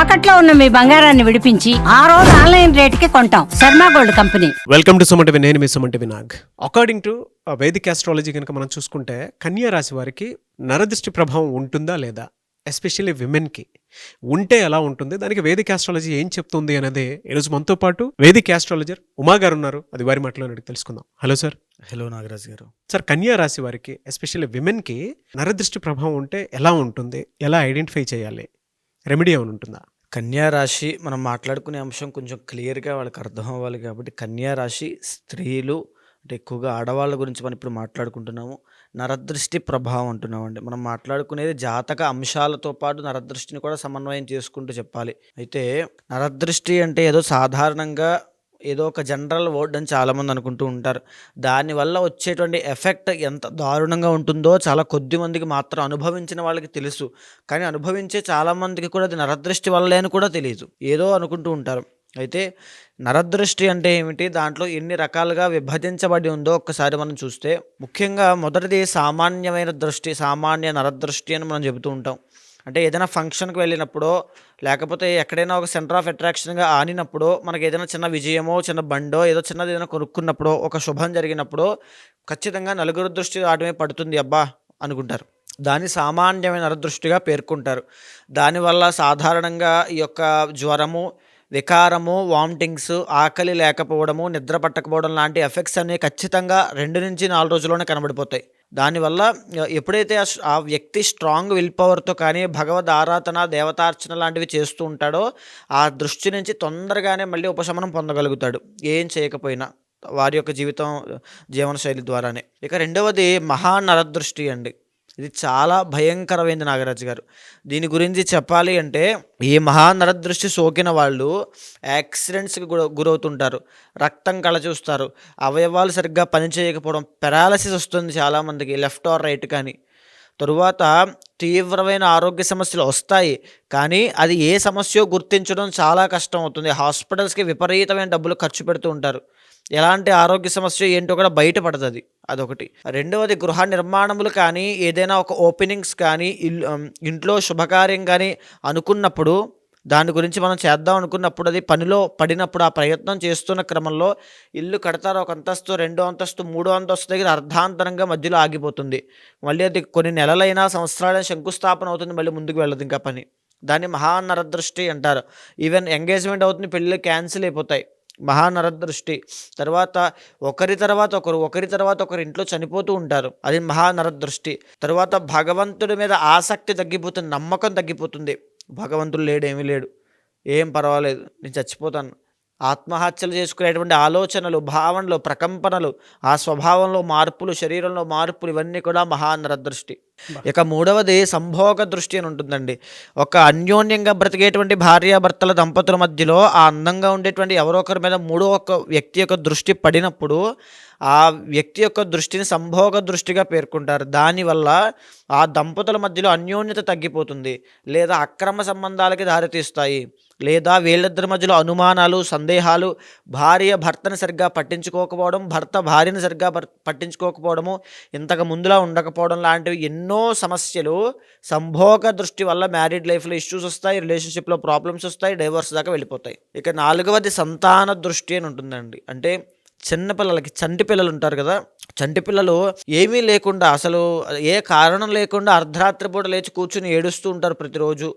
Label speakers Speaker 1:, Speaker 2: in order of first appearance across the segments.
Speaker 1: తాకట్లో ఉన్న మీ బంగారాన్ని విడిపించి ఆ రోజు ఆన్లైన్ రేటుకి కొంటాం. Sharma gold company.
Speaker 2: Welcome to Suman TV నేను మీ Suman TV Nag. According to Vedic astrology కనుక మనం చూసుకుంటే కన్యా రాశి వారికి నరదృష్టి ప్రభావం ఉంటుందా లేదా? ఎస్పెషల్లీ విమెన్కి ఉంటే ఎలా ఉంటుంది? దానికి వేదిక్ ఆస్ట్రాలజీ ఏం చెప్తుంది అనేది ఈరోజు మనతో పాటు వేదిక్ ఆస్ట్రాలజర్ ఉమా గారు ఉన్నారు. అది వారి మాటలో అడిగి తెలుసుకుందాం. హలో సార్
Speaker 3: హలో నాగరాజ్ గారు.
Speaker 2: సార్ కన్యా రాశి వారికి ఎస్పెషల్లీ విమెన్కి నరదృష్టి ప్రభావం ఉంటే ఎలా ఉంటుంది? ఎలా ఐడెంటిఫై చేయాలి? రెమెడీ ఏమైనా ఉంటుందా?
Speaker 3: కన్యా రాశి మనం మాట్లాడుకునే అంశం కొంచెం క్లియర్గా వాళ్ళకి అర్థం అవ్వాలి కాబట్టి కన్యా రాశి స్త్రీలు అంటే ఎక్కువగా ఆడవాళ్ళ గురించి మనం ఇప్పుడు మాట్లాడుకుంటున్నాము. నరదృష్టి ప్రభావం అంటున్నామండి. మనం మాట్లాడుకునేది జాతక అంశాలతో పాటు నరదృష్టిని కూడా సమన్వయం చేసుకుంటూ చెప్పాలి. అయితే నరదృష్టి అంటే ఏదో సాధారణంగా ఏదో ఒక జనరల్ వర్డ్ అని చాలామంది అనుకుంటూ ఉంటారు. దానివల్ల వచ్చేటువంటి ఎఫెక్ట్ ఎంత దారుణంగా ఉంటుందో చాలా కొద్ది మందికి మాత్రం అనుభవించిన వాళ్ళకి తెలుసు. కానీ అనుభవించే చాలామందికి కూడా అది నరదృష్టి వల్లే అని కూడా తెలియదు. ఏదో అనుకుంటూ ఉంటారు. అయితే నరదృష్టి అంటే ఏమిటి? దాంట్లో ఎన్ని రకాలుగా విభజించబడి ఉందో ఒక్కసారి మనం చూస్తే ముఖ్యంగా మొదటిది సామాన్యమైన దృష్టి సామాన్య నరదృష్టి అని మనం చెబుతూ ఉంటాం. అంటే ఏదైనా ఫంక్షన్కి వెళ్ళినప్పుడో లేకపోతే ఎక్కడైనా ఒక సెంటర్ ఆఫ్ అట్రాక్షన్గా ఆనినప్పుడు మనకి ఏదైనా చిన్న విజయమో చిన్న బండో ఏదో చిన్నది ఏదైనా కొనుక్కున్నప్పుడో ఒక శుభం జరిగినప్పుడు ఖచ్చితంగా నలుగురు దృష్టి ఆటమే పడుతుంది అబ్బా అనుకుంటారు. దాన్ని సామాన్యమైన నరదృష్టిగా పేర్కొంటారు. దానివల్ల సాధారణంగా ఈ యొక్క జ్వరము వికారము వామిటింగ్స్ ఆకలి లేకపోవడము నిద్ర పట్టకపోవడం లాంటి ఎఫెక్ట్స్ అనేవి ఖచ్చితంగా రెండు నుంచి నాలుగు రోజుల్లోనే కనబడిపోతాయి. దానివల్ల ఎప్పుడైతే ఆ ఆ వ్యక్తి స్ట్రాంగ్ విల్ పవర్తో కానీ భగవద్ ఆరాధన దేవతార్చన లాంటివి చేస్తూ ఉంటాడో ఆ దృష్టి నుంచి తొందరగానే మళ్ళీ ఉపశమనం పొందగలుగుతాడు. ఏం చేయకపోయినా వారి యొక్క జీవితం జీవనశైలి ద్వారానే. ఇక రెండవది మహానరదృష్టి అండి. ఇది చాలా భయంకరమైంది నాగరాజు గారు. దీని గురించి చెప్పాలి అంటే ఈ మహానరదృష్టి సోకిన వాళ్ళు యాక్సిడెంట్స్కి గురవుతుంటారు. రక్తం కళ చూస్తారు అవయవాలు సరిగ్గా పనిచేయకపోవడం పెరాలసిస్ వస్తుంది చాలామందికి లెఫ్ట్ ఆర్ రైట్ కానీ. తరువాత తీవ్రమైన ఆరోగ్య సమస్యలు వస్తాయి కానీ అది ఏ సమస్యో గుర్తించడం చాలా కష్టం అవుతుంది. హాస్పిటల్స్కి విపరీతమైన డబ్బులు ఖర్చు పెడుతూ ఉంటారు. ఎలాంటి ఆరోగ్య సమస్య ఏంటో కూడా బయటపడుతుంది అదొకటి. రెండవది గృహ నిర్మాణములు కానీ ఏదైనా ఒక ఓపెనింగ్స్ కానీ ఇల్లు ఇంట్లో శుభకార్యం కానీ అనుకున్నప్పుడు దాని గురించి మనం చేద్దాం అనుకున్నప్పుడు అది పనిలో పడినప్పుడు ఆ ప్రయత్నం చేస్తున్న క్రమంలో ఇల్లు కడతారు ఒక అంతస్తు రెండో అంతస్తు మూడో అంతస్తు దగ్గర అర్ధాంతరంగా మధ్యలో ఆగిపోతుంది. మళ్ళీ అది కొన్ని నెలలైనా సంవత్సరాలైనా శంకుస్థాపన అవుతుంది మళ్ళీ ముందుకు వెళ్ళదు ఇంకా పని. దాన్ని మహానరదృష్టి అంటారు. ఈవెన్ ఎంగేజ్మెంట్ అవుతుంది పెళ్ళిళ్ళు క్యాన్సిల్ అయిపోతాయి. మహానరదృష్టి. తర్వాత ఒకరి తర్వాత ఒకరు ఒకరి తర్వాత ఒకరు ఇంట్లో చనిపోతూ ఉంటారు. అది మహానరదృష్టి. తర్వాత భగవంతుడి మీద ఆసక్తి తగ్గిపోతుంది నమ్మకం తగ్గిపోతుంది. భగవంతుడు లేడు ఏమీ లేడు. ఏం పర్వాలేదు నేను చచ్చిపోతాను. ఆత్మహత్యలు చేసుకునేటువంటి ఆలోచనలు భావనలు ప్రకంపనలు ఆ స్వభావంలో మార్పులు శరీరంలో మార్పులు ఇవన్నీ కూడా మహానరదృష్టి. ఇక మూడవది సంభోగ దృష్టి అని ఉంటుందండి. ఒక అన్యోన్యంగా బ్రతికేటువంటి భార్యాభర్తల దంపతుల మధ్యలో ఆ అందంగా ఉండేటువంటి ఎవరో ఒకరి మీద మూడో ఒక వ్యక్తి యొక్క దృష్టి పడినప్పుడు ఆ వ్యక్తి యొక్క దృష్టిని సంభోగ దృష్టిగా పేర్కొంటారు. దానివల్ల ఆ దంపతుల మధ్యలో అన్యోన్యత తగ్గిపోతుంది. లేదా అక్రమ సంబంధాలకి దారితీస్తాయి. లేదా వీళ్ళిద్దరి మధ్యలో అనుమానాలు సందేహాలు భార్య భర్తని సరిగ్గా పట్టించుకోకపోవడం భర్త భార్యని సరిగ్గా పట్టించుకోకపోవడము ఇంతకు ముందులా ఉండకపోవడం లాంటివి ఎన్నో సమస్యలు సంభోగ దృష్టి వల్ల మ్యారీడ్ లైఫ్లో ఇష్యూస్ వస్తాయి రిలేషన్షిప్లో ప్రాబ్లమ్స్ వస్తాయి డైవర్స్ దాకా వెళ్ళిపోతాయి. ఇక నాలుగవది సంతాన దృష్టి అని ఉంటుందండి. అంటే చిన్న పిల్లలకి చంటి పిల్లలు ఉంటారు కదా చంటి పిల్లలు ఏమీ లేకుండా అసలు ఏ కారణం లేకుండా అర్ధరాత్రి పూట లేచి కూర్చుని ఏడుస్తూ ఉంటారు ప్రతిరోజు.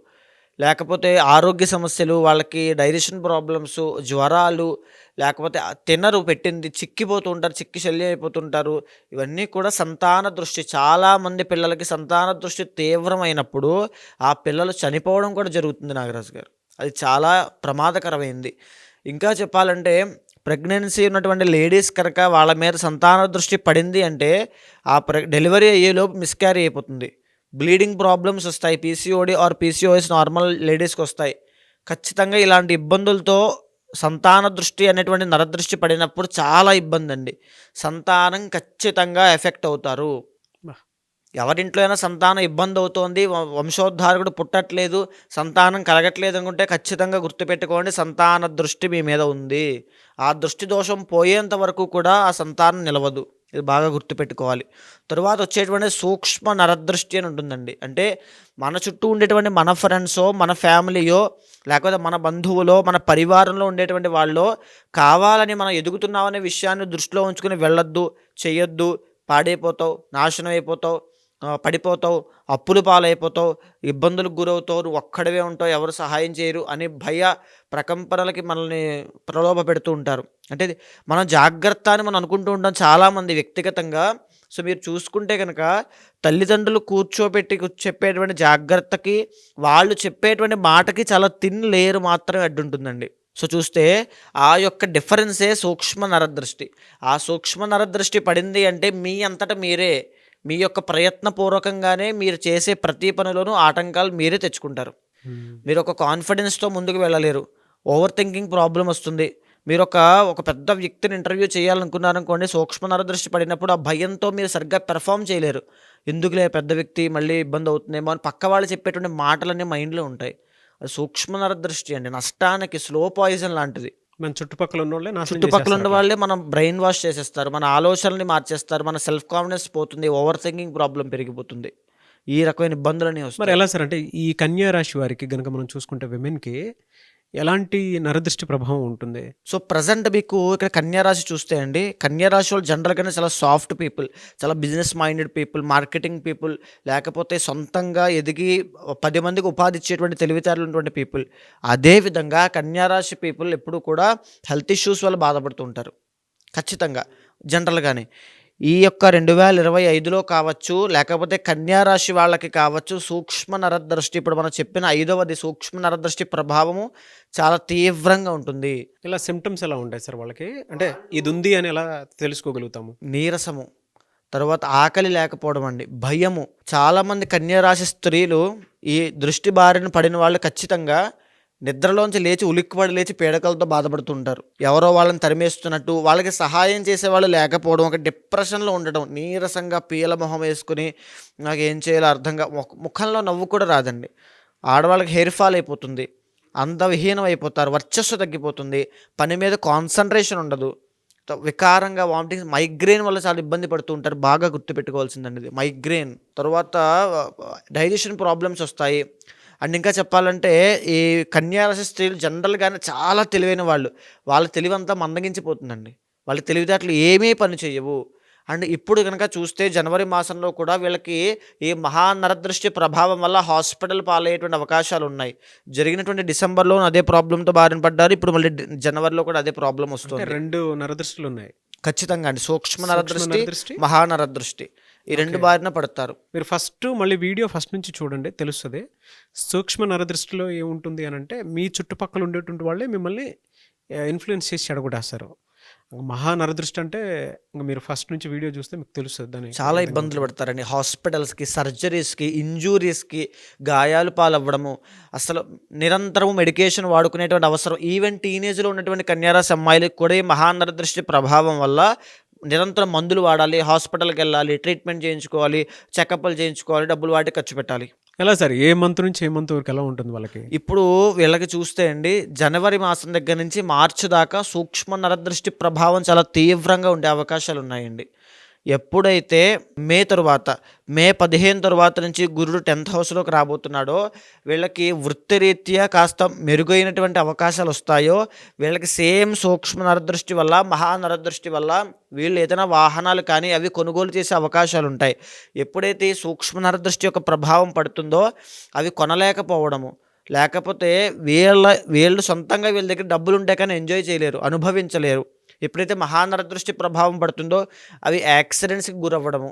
Speaker 3: లేకపోతే ఆరోగ్య సమస్యలు వాళ్ళకి డైజెషన్ ప్రాబ్లమ్స్ జ్వరాలు లేకపోతే తినరు పెట్టింది చిక్కిపోతూ ఉంటారు చిక్కి శల్యం అయిపోతుంటారు. ఇవన్నీ కూడా సంతాన దృష్టి. చాలామంది పిల్లలకి సంతాన దృష్టి తీవ్రమైనప్పుడు ఆ పిల్లలు చనిపోవడం కూడా జరుగుతుంది నాగరాజు గారు. అది చాలా ప్రమాదకరమైంది. ఇంకా చెప్పాలంటే ప్రెగ్నెన్సీ ఉన్నటువంటి లేడీస్ కనుక వాళ్ళ మీద సంతాన దృష్టి పడింది అంటే ఆ ప్రె డెలివరీ అయ్యేలోపు మిస్క్యారీ అయిపోతుంది. బ్లీడింగ్ ప్రాబ్లమ్స్ వస్తాయి. పీసీఓడి ఆర్ పీసీఓఎస్ నార్మల్ లేడీస్కి వస్తాయి. ఖచ్చితంగా ఇలాంటి ఇబ్బందులతో సంతాన దృష్టి అనేటువంటి నరదృష్టి పడినప్పుడు చాలా ఇబ్బంది అండి. సంతానం ఖచ్చితంగా ఎఫెక్ట్ అవుతారు. ఎవరింట్లో అయినా సంతానం ఇబ్బంది అవుతోంది. వ- వంశోద్ధారకుడు పుట్టట్లేదు. సంతానం కలగట్లేదు అనుకుంటే ఖచ్చితంగా గుర్తుపెట్టుకోండి సంతాన దృష్టి మీ మీద ఉంది. ఆ దృష్టి దోషం పోయేంత వరకు కూడా ఆ సంతానం నిలవదు. ఇది బాగా గుర్తుపెట్టుకోవాలి. తరువాత వచ్చేటువంటి సూక్ష్మ నరదృష్టి అని ఉంటుందండి. అంటే మన చుట్టూ ఉండేటువంటి మన ఫ్రెండ్సో మన ఫ్యామిలీయో లేకపోతే మన బంధువులో మన పరివారంలో ఉండేటువంటి వాళ్ళు కావాలని మనం ఎదుగుతున్నామనే విషయాన్ని దృష్టిలో ఉంచుకుని వెళ్ళొద్దు చేయొద్దు పాడైపోతావు నాశనం అయిపోతావు పడిపోతావు అప్పులు పాలైపోతావు ఇబ్బందులకు గురవుతావు నువ్వు ఒక్కడవే ఉంటావు ఎవరు సహాయం చేయరు అని భయ ప్రకంపనలకి మనల్ని ప్రలోభ పెడుతూ ఉంటారు. అంటే మనం జాగ్రత్త అని మనం అనుకుంటూ ఉంటాం చాలామంది వ్యక్తిగతంగా. సో మీరు చూసుకుంటే కనుక తల్లిదండ్రులు కూర్చోబెట్టి చెప్పేటువంటి జాగ్రత్తకి వాళ్ళు చెప్పేటువంటి మాటకి చాలా తిన్ లేయర్ మాత్రమే అడ్డుంటుందండి. సో చూస్తే ఆ యొక్క డిఫరెన్సే సూక్ష్మ నరదృష్టి. ఆ సూక్ష్మ నరదృష్టి పడింది అంటే మీ అంతటా మీరే. మీ యొక్క ప్రయత్నపూర్వకంగానే మీరు చేసే ప్రతి పనిలోనూ ఆటంకాలు మీరే తెచ్చుకుంటారు. మీరు ఒక కాన్ఫిడెన్స్తో ముందుకు వెళ్ళలేరు. ఓవర్ థింకింగ్ ప్రాబ్లం వస్తుంది. మీరు ఒక ఒక పెద్ద వ్యక్తిని ఇంటర్వ్యూ చేయాలనుకున్నారనుకోండి సూక్ష్మ నరదృష్టి పడినప్పుడు ఆ భయంతో మీరు సరిగ్గా పెర్ఫామ్ చేయలేరు. ఎందుకులే పెద్ద వ్యక్తి మళ్ళీ ఇబ్బంది అవుతుందేమో అని పక్క వాళ్ళు చెప్పేటువంటి మాటలన్నీ మైండ్లో ఉంటాయి. అది సూక్ష్మ నరదృష్టి అండి. నష్టానికి స్లో పాయిజన్ లాంటిది.
Speaker 2: మన చుట్టుపక్కల ఉన్న వాళ్ళే
Speaker 3: చుట్టుపక్కల ఉన్న వాళ్ళే మనం బ్రెయిన్ వాష్ చేసేస్తారు మన ఆలోచనల్ని మార్చేస్తారు మన సెల్ఫ్ కాన్ఫిడెన్స్ పోతుంది ఓవర్ థింకింగ్ ప్రాబ్లం పెరిగిపోతుంది. ఈ రకమైన ఇబ్బందులన్నీ వస్తాయి.
Speaker 2: మరి ఎలా సార్ అంటే ఈ కన్యా రాశి వారికి గనుక మనం చూసుకుంటే విమెన్కి ఎలాంటి నరదృష్టి ప్రభావం ఉంటుంది?
Speaker 3: సో ప్రజెంట్ మీకు ఇక్కడ కన్యారాశి చూస్తే అండి కన్యారాశి వాళ్ళు జనరల్గానే చాలా సాఫ్ట్ పీపుల్ చాలా business minded people marketing people లేకపోతే సొంతంగా ఎదిగి పది మందికి ఉపాధి ఇచ్చేటువంటి తెలివితేటలు ఉన్నటువంటి పీపుల్. అదేవిధంగా కన్యారాశి పీపుల్ ఎప్పుడు కూడా హెల్త్ ఇష్యూస్ వల్ల బాధపడుతూ ఉంటారు. ఖచ్చితంగా జనరల్గానే ఈ యొక్క రెండు వేల ఇరవై ఐదులో కావచ్చు లేకపోతే కన్యారాశి వాళ్ళకి కావచ్చు సూక్ష్మ నరదృష్టి ఇప్పుడు మనం చెప్పిన ఐదవది సూక్ష్మ నరదృష్టి ప్రభావము చాలా తీవ్రంగా ఉంటుంది.
Speaker 2: ఇలా సిమ్టమ్స్ ఎలా ఉంటాయి సార్ వాళ్ళకి? అంటే ఇది ఉంది అని ఎలా తెలుసుకోగలుగుతాము?
Speaker 3: నీరసము తర్వాత ఆకలి లేకపోవడం అండి భయము. చాలామంది కన్యారాశి స్త్రీలు ఈ దృష్టి బారిన పడిన వాళ్ళు ఖచ్చితంగా నిద్రలోంచి లేచి ఉలిక్కిపడి లేచి పీడకలతో బాధపడుతుంటారు. ఎవరో వాళ్ళని తరిమేస్తున్నట్టు వాళ్ళకి సహాయం చేసేవాళ్ళు లేకపోవడం ఒక డిప్రెషన్లో ఉండడం నీరసంగా పీల మొహం వేసుకుని నాకు ఏం చేయాలో అర్థంగా ముఖంలో నవ్వు కూడా రాదండి. ఆడవాళ్ళకి హెయిర్ ఫాల్ అయిపోతుంది అందవిహీనం అయిపోతారు వర్చస్సు తగ్గిపోతుంది పని మీద కాన్సన్ట్రేషన్ ఉండదు. వికారంగా వామిటింగ్స్ మైగ్రేన్ వల్ల చాలా ఇబ్బంది పడుతూ ఉంటారు బాగా గుర్తుపెట్టుకోవాల్సిందండి ఇది మైగ్రేన్. తర్వాత డైజెషన్ ప్రాబ్లమ్స్ వస్తాయి అండ్ ఇంకా చెప్పాలంటే ఈ కన్యారాశి స్త్రీలు జనరల్గానే చాలా తెలివైన వాళ్ళు. వాళ్ళ తెలివంతా మందగించిపోతుందండి. వాళ్ళ తెలివితేటలు ఏమీ పని చేయవు అండ్ ఇప్పుడు కనుక చూస్తే జనవరి మాసంలో కూడా వీళ్ళకి ఈ మహానరదృష్టి ప్రభావం వల్ల హాస్పిటల్ పాలయ్యేటువంటి అవకాశాలు ఉన్నాయి. జరిగినటువంటి డిసెంబర్లో అదే ప్రాబ్లంతో బారిన పడ్డారు. ఇప్పుడు మళ్ళీ జనవరిలో కూడా అదే ప్రాబ్లం వస్తుంది.
Speaker 2: రెండు నరదృష్టిలు ఉన్నాయి
Speaker 3: ఖచ్చితంగా అండి. సూక్ష్మ నరదృష్టి మహానరదృష్టి. ఈ రెండు బారిన పడతారు.
Speaker 2: మీరు ఫస్ట్ మళ్ళీ వీడియో ఫస్ట్ నుంచి చూడండి తెలుస్తుంది. సూక్ష్మ నరదృష్టిలో ఏముంటుంది అని అంటే మీ చుట్టుపక్కల ఉండేటువంటి వాళ్ళే మిమ్మల్ని ఇన్ఫ్లుయెన్స్ చేసి చెడగొట్టేస్తారు. మహా నరదృష్టి అంటే ఇంకా మీరు ఫస్ట్ నుంచి వీడియో చూస్తే మీకు తెలుస్తుంది దాని
Speaker 3: చాలా ఇబ్బందులు పడతారండి. హాస్పిటల్స్కి సర్జరీస్కి ఇంజూరీస్కి గాయాలు పాలవ్వడము అసలు నిరంతరం మెడికేషన్ వాడుకునేటువంటి అవసరం. ఈవెన్ టీనేజ్లో ఉన్నటువంటి కన్యారాశి అమ్మాయిలకు కూడా ఈ మహానరదృష్టి ప్రభావం వల్ల నిరంతరం మందులు వాడాలి హాస్పిటల్కి వెళ్ళాలి ట్రీట్మెంట్ చేయించుకోవాలి చెకప్లు చేయించుకోవాలి డబ్బులు వాటి ఖర్చు పెట్టాలి.
Speaker 2: ఎలా సార్? ఏ మంత్ నుంచి ఏ మంత్ వరకు ఎలా ఉంటుంది వాళ్ళకి?
Speaker 3: ఇప్పుడు వీళ్ళకి చూస్తే అండి జనవరి మాసం దగ్గర నుంచి మార్చి దాకా సూక్ష్మ నరదృష్టి ప్రభావం చాలా తీవ్రంగా ఉండే అవకాశాలు ఉన్నాయండి. ఎప్పుడైతే మే తరువాత మే పదిహేను తరువాత నుంచి గురుడు టెన్త్ హౌస్లోకి రాబోతున్నాడో వీళ్ళకి వృత్తిరీత్యా కాస్త మెరుగైనటువంటి అవకాశాలు వస్తాయో వీళ్ళకి సేమ్ సూక్ష్మ నరదృష్టి వల్ల మహానరదృష్టి వల్ల వీళ్ళు ఏదైనా వాహనాలు కానీ అవి కొనుగోలు చేసే అవకాశాలు ఉంటాయి. ఎప్పుడైతే ఈ సూక్ష్మ నరదృష్టి యొక్క ప్రభావం పడుతుందో అవి కొనలేకపోవడము. లేకపోతే వీళ్ళ వీళ్ళు సొంతంగా వీళ్ళ దగ్గర డబ్బులు ఉంటే కానీ ఎంజాయ్ చేయలేరు అనుభవించలేరు. ఎప్పుడైతే మహానరదృష్టి ప్రభావం పడుతుందో అవి యాక్సిడెంట్స్కి గురవ్వడము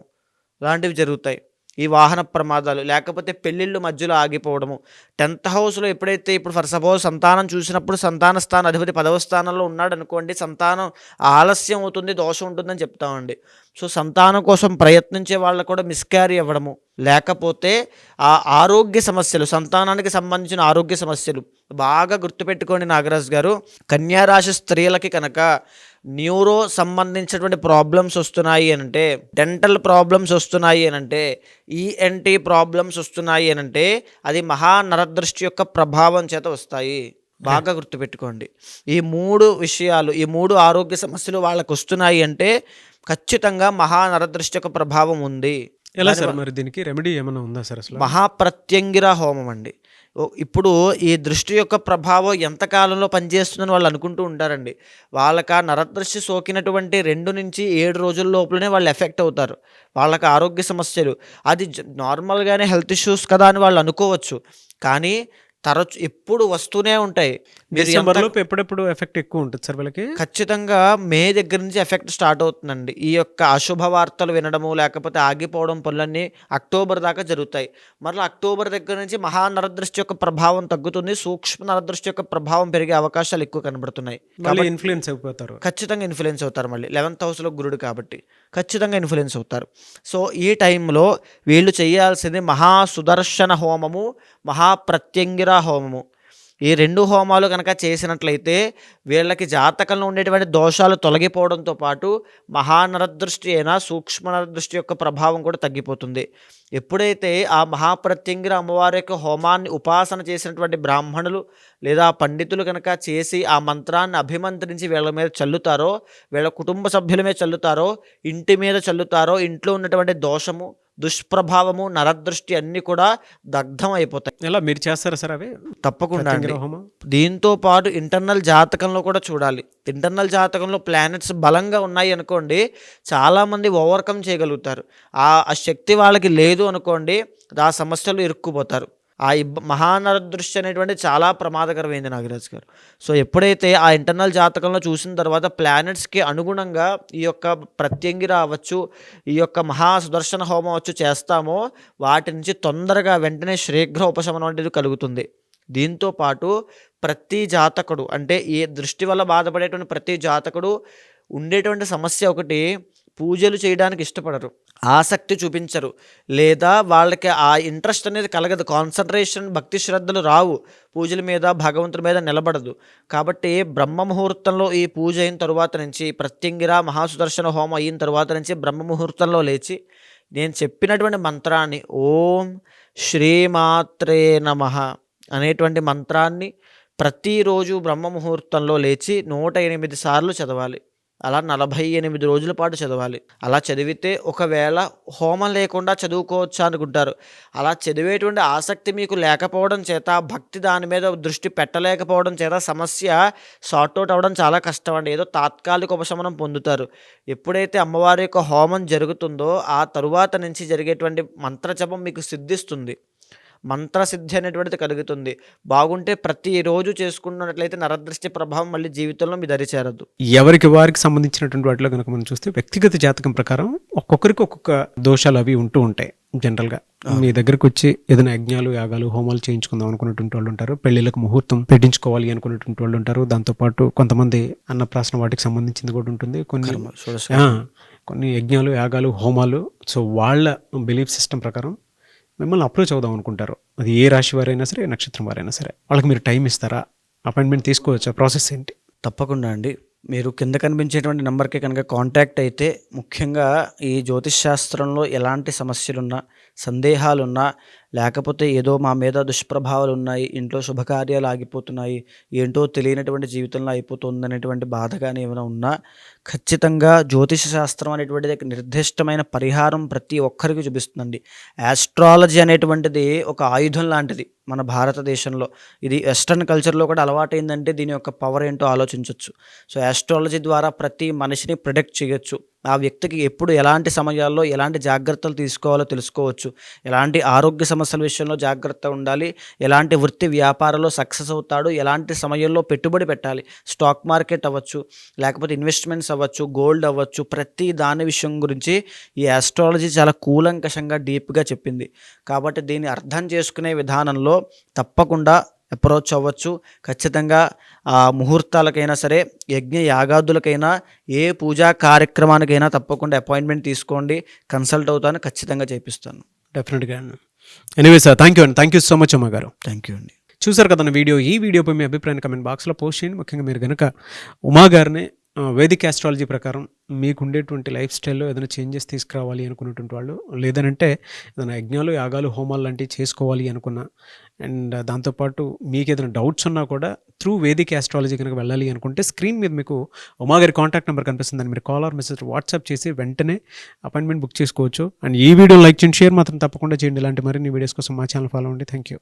Speaker 3: లాంటివి జరుగుతాయి. ఈ వాహన ప్రమాదాలు లేకపోతే పెళ్ళిళ్ళు మధ్యలో ఆగిపోవడము టెన్త్ హౌస్లో ఎప్పుడైతే ఇప్పుడు ఫర్ సపోజ్ సంతానం చూసినప్పుడు సంతాన స్థాన అధిపతి పదవ స్థానంలో ఉన్నాడు అనుకోండి సంతానం ఆలస్యం అవుతుంది దోషం ఉంటుందని చెప్తామండి. సో సంతానం కోసం ప్రయత్నించే వాళ్ళు కూడా మిస్క్యారీ అవ్వడము లేకపోతే ఆ ఆరోగ్య సమస్యలు సంతానానికి సంబంధించిన ఆరోగ్య సమస్యలు బాగా గుర్తుపెట్టుకోండి నాగరాజ్ గారు. కన్యారాశి స్త్రీలకి కనుక న్యూరో సంబంధించినటువంటి ప్రాబ్లమ్స్ వస్తున్నాయి అని అంటే డెంటల్ ప్రాబ్లమ్స్ వస్తున్నాయి అని అంటే ఈఎన్టీ ప్రాబ్లమ్స్ వస్తున్నాయి అని అంటే అది మహానరదృష్టి యొక్క ప్రభావం చేత వస్తాయి. బాగా గుర్తుపెట్టుకోండి. ఈ మూడు విషయాలు ఈ మూడు ఆరోగ్య సమస్యలు వాళ్ళకు వస్తున్నాయి అంటే ఖచ్చితంగా మహా నరదృష్టి యొక్క ప్రభావం ఉంది.
Speaker 2: ఎలా సార్ మరి దీనికి రెమెడీ ఏమైనా ఉందా సార్ అసలు?
Speaker 3: మహాప్రత్యంగిర హోమం అండి. ఇప్పుడు ఈ దృష్టి యొక్క ప్రభావం ఎంతకాలంలో పనిచేస్తుందని వాళ్ళు అనుకుంటూ ఉంటారండి. వాళ్ళకి ఆ నరదృష్టి సోకినటువంటి రెండు నుంచి ఏడు రోజుల లోపలనే వాళ్ళు ఎఫెక్ట్ అవుతారు. వాళ్ళకి ఆరోగ్య సమస్యలు. అది నార్మల్గానే హెల్త్ ఇష్యూస్ కదా అని వాళ్ళు అనుకోవచ్చు. కానీ తరచు ఎప్పుడు వస్తూనే ఉంటాయి. మీరు
Speaker 2: డిసెంబర్
Speaker 3: ఎంత-
Speaker 2: లోపు ఎప్పుడెప్పుడు ఎఫెక్ట్ ఎక్కువ ఉంటుంది సార్ వీళ్ళకి?
Speaker 3: ఖచ్చితంగా మే దగ్గర నుంచి ఎఫెక్ట్ స్టార్ట్ అవుతుందండి. ఈ యొక్క అశుభ వార్తలు వినడము లేకపోతే ఆగిపోవడం పనులన్నీ అక్టోబర్ దాకా జరుగుతాయి. మరలా అక్టోబర్ దగ్గర నుంచి మహా నరదృష్టి యొక్క ప్రభావం తగ్గుతుంది. సూక్ష్మ నరదృష్టి యొక్క ప్రభావం పెరిగే అవకాశాలు ఎక్కువ కనబడుతున్నాయి.
Speaker 2: మళ్ళీ ఇన్ఫ్లుయెన్స్ అయిపోతారు.
Speaker 3: ఖచ్చితంగా ఇన్ఫ్లుయెన్స్ అవుతారు మళ్ళీ. లెవెన్త్ హౌస్లో గురుడు కాబట్టి ఖచ్చితంగా ఇన్ఫ్లుయెన్స్ అవుతారు. సో ఈ టైంలో వీళ్ళు చేయాల్సింది మహా సుదర్శన హోమము మహాప్రత్యంగిర హోమము. ఈ రెండు హోమాలు కనుక చేసినట్లయితే వీళ్ళకి జాతకంలో ఉండేటువంటి దోషాలు తొలగిపోవడంతో పాటు మహానరదృష్టి అయినా సూక్ష్మనరదృష్టి యొక్క ప్రభావం కూడా తగ్గిపోతుంది. ఎప్పుడైతే ఆ మహాప్రత్యంగిర అమ్మవారి యొక్క హోమాన్ని ఉపాసన చేసినటువంటి బ్రాహ్మణులు లేదా పండితులు కనుక చేసి ఆ మంత్రాన్ని అభిమంత్రించి వీళ్ళ మీద చల్లుతారో వీళ్ళ కుటుంబ సభ్యుల మీద చల్లుతారో ఇంటి మీద చల్లుతారో ఇంట్లో ఉన్నటువంటి దోషము దుష్ప్రభావము నరదృష్టి అన్నీ కూడా దగ్ధం అయిపోతాయి
Speaker 2: ఎలా మీరు చేస్తారా సార్ అవి?
Speaker 3: తప్పకుండా దీంతో పాటు ఇంటర్నల్ జాతకంలో కూడా చూడాలి. ఇంటర్నల్ జాతకంలో ప్లానెట్స్ బలంగా ఉన్నాయి అనుకోండి చాలామంది ఓవర్కమ్ చేయగలుగుతారు. ఆ శక్తి వాళ్ళకి లేదు అనుకోండి ఆ సమస్యలు ఇరుక్కుపోతారు. ఆ ఇబ్బ మహానరదృష్టి అనేటువంటి చాలా ప్రమాదకరమైంది నాగరాజ్ గారు. సో ఎప్పుడైతే ఆ ఇంటర్నల్ జాతకంలో చూసిన తర్వాత ప్లానెట్స్కి అనుగుణంగా ఈ యొక్క ప్రత్యంగి రావచ్చు ఈ యొక్క మహా సుదర్శన హోమం వచ్చు చేస్తామో వాటి నుంచి తొందరగా వెంటనే శీఘ్ర ఉపశమనం అనేది కలుగుతుంది. దీంతో పాటు ప్రతి జాతకుడు అంటే ఈ దృష్టి వల్ల బాధపడేటువంటి ప్రతి జాతకుడు ఉండేటువంటి సమస్య ఒకటి పూజలు చేయడానికి ఇష్టపడరు. ఆసక్తి చూపించరు. లేదా వాళ్ళకి ఆ ఇంట్రెస్ట్ అనేది కలగదు. కాన్సన్ట్రేషన్ భక్తి శ్రద్ధలు రావు. పూజల మీద భగవంతుడి మీద నిలబడదు. కాబట్టి బ్రహ్మ ముహూర్తంలో ఈ పూజ అయిన తరువాత నుంచి ప్రత్యంగిర మహాసుదర్శన హోమం అయిన తరువాత నుంచి బ్రహ్మ ముహూర్తంలో లేచి నేను చెప్పినటువంటి మంత్రాన్ని ఓం శ్రీమాత్రే నమ అనేటువంటి మంత్రాన్ని ప్రతిరోజు బ్రహ్మ ముహూర్తంలో లేచి నూట ఎనిమిది సార్లు చదవాలి. అలా నలభై ఎనిమిది రోజుల పాటు చదవాలి. అలా చదివితే ఒకవేళ హోమం లేకుండా చదువుకోవచ్చు అనుకుంటారు. అలా చదివేటువంటి ఆసక్తి మీకు లేకపోవడం చేత భక్తి దాని మీద దృష్టి పెట్టలేకపోవడం చేత సమస్య సార్ట్ అవుట్ అవ్వడం చాలా కష్టం అండి ఏదో తాత్కాలిక ఉపశమనం పొందుతారు. ఎప్పుడైతే అమ్మవారి యొక్క హోమం జరుగుతుందో ఆ తరువాత నుంచి జరిగేటువంటి మంత్రజపం మీకు సిద్ధిస్తుంది. మంత్రసిద్ధి అనేటువంటిది కలుగుతుంది. బాగుంటే ప్రతిరోజు చేసుకున్నట్లయితే నరదృష్టి ప్రభావం మళ్ళీ జీవితంలో మీ దరి చేరదు.
Speaker 2: ఎవరికి వారికి సంబంధించినటువంటి వాటిలో కనుక మనం చూస్తే వ్యక్తిగత జాతకం ప్రకారం ఒక్కొక్కరికి ఒక్కొక్క దోషాలు అవి ఉంటూ ఉంటాయి జనరల్గా. మీ దగ్గరకు వచ్చి ఏదైనా యజ్ఞాలు యాగాలు హోమాలు చేయించుకుందాం అనుకున్నటువంటి వాళ్ళు ఉంటారు. పెళ్ళిళ్ళకు ముహూర్తం పెట్టించుకోవాలి అనుకున్నటువంటి వాళ్ళు ఉంటారు. దాంతోపాటు కొంతమంది అన్నప్రాసన వాటికి సంబంధించింది కూడా ఉంటుంది. కొన్ని కొన్ని యజ్ఞాలు యాగాలు హోమాలు. సో వాళ్ళ బిలీఫ్ సిస్టమ్ ప్రకారం మిమ్మల్ని అప్రోచ్ అవుదాం అనుకుంటారు. అది ఏ రాశి వారైనా సరే నక్షత్రం వారైనా సరే. వాళ్ళకి మీరు టైం ఇస్తారా? అపాయింట్మెంట్ తీసుకోవచ్చా? ప్రాసెస్ ఏంటి?
Speaker 3: తప్పకుండా అండి. మీరు కింద కనిపించేటువంటి నెంబర్కి కనుక కాంటాక్ట్ అయితే ముఖ్యంగా ఈ జ్యోతిష్ శాస్త్రంలో ఎలాంటి సమస్యలున్నా సందేహాలున్నా లేకపోతే ఏదో మా మీద దుష్ప్రభావాలు ఉన్నాయి ఇంట్లో శుభకార్యాలు ఆగిపోతున్నాయి ఏంటో తెలియనటువంటి జీవితంలో అయిపోతుంది అనేటువంటి బాధ కానీ ఏమైనా ఉన్నా ఖచ్చితంగా జ్యోతిష శాస్త్రం అనేటువంటిది నిర్దిష్టమైన పరిహారం ప్రతి ఒక్కరికి చూపిస్తుందండి. యాస్ట్రాలజీ అనేటువంటిది ఒక ఆయుధం లాంటిది మన భారతదేశంలో. ఇది వెస్ట్రన్ కల్చర్లో కూడా అలవాటైందంటే దీని యొక్క పవర్ ఏంటో ఆలోచించవచ్చు సో యాస్ట్రాలజీ ద్వారా ప్రతి మనిషిని ప్రొడక్ట్ చేయొచ్చు. ఆ వ్యక్తికి ఎప్పుడు ఎలాంటి సమయాల్లో ఎలాంటి జాగ్రత్తలు తీసుకోవాలో తెలుసుకోవచ్చు. ఎలాంటి ఆరోగ్య సమస్యల విషయంలో జాగ్రత్త ఉండాలి. ఎలాంటి వృత్తి వ్యాపారంలో సక్సెస్ అవుతాడు. ఎలాంటి సమయంలో పెట్టుబడి పెట్టాలి. స్టాక్ మార్కెట్ అవ్వచ్చు లేకపోతే ఇన్వెస్ట్మెంట్స్ అవ్వచ్చు గోల్డ్ అవ్వచ్చు ప్రతి దాని విషయం గురించి ఈ ఆస్ట్రాలజీ చాలా కూలంకషంగా డీప్గా చెప్పింది. కాబట్టి దీన్ని అర్థం చేసుకునే విధానంలో తప్పకుండా అప్రోచ్ అవ్వచ్చు ఖచ్చితంగా ఆ ముహూర్తాలకైనా సరే యజ్ఞ యాగాదులకైనా ఏ పూజా కార్యక్రమానికైనా తప్పకుండా అపాయింట్మెంట్ తీసుకోండి. కన్సల్ట్ అవుతాను ఖచ్చితంగా చేపిస్తాను.
Speaker 2: డెఫినెట్గా ఎనీవే సార్ థ్యాంక్ యూ అండి. థ్యాంక్ యూ సో మచ్ అమ్మ గారు.
Speaker 3: థ్యాంక్ యూ అండి.
Speaker 2: చూసారు కదా వీడియో? ఈ వీడియోపై మీ అభిప్రాయాన్ని కమెంట్ బాక్స్లో పోస్ట్ చేయండి. ముఖ్యంగా మీరు కనుక ఉమా గారిని వేదిక్ ఆస్ట్రాలజీ ప్రకారం మీకు ఉండేటువంటి లైఫ్ స్టైల్లో ఏదైనా చేంజెస్ తీసుకురావాలి అనుకున్నటువంటి వాళ్ళు లేదనంటే ఏదైనా యజ్ఞాలు యాగాలు హోమాలు లాంటివి చేసుకోవాలి అనుకున్నా అండ్ దాంతోపాటు మీకు ఏదైనా డౌట్స్ ఉన్నా కూడా త్రూ వేదిక్ ఆస్ట్రాలజీ కనుక వెళ్ళాలి అనుకుంటే స్క్రీన్ మీద మీకు ఉమాగారి కాంటాక్ట్ నెంబర్ కనిపిస్తుంది మీరు కాల్ ఆర్ మెసేజ్ వాట్సాప్ చేసి వెంటనే అపాయింట్మెంట్ బుక్ చేసుకోవచ్చు. అండ్ ఈ వీడియో లైక్ చేయండి షేర్ మాత్రం తప్పకుండా చేయండి. ఇలాంటి మరిన్ని వీడియోస్ కోసం మా ఛానల్ ఫాలో అండి థ్యాంక్ యూ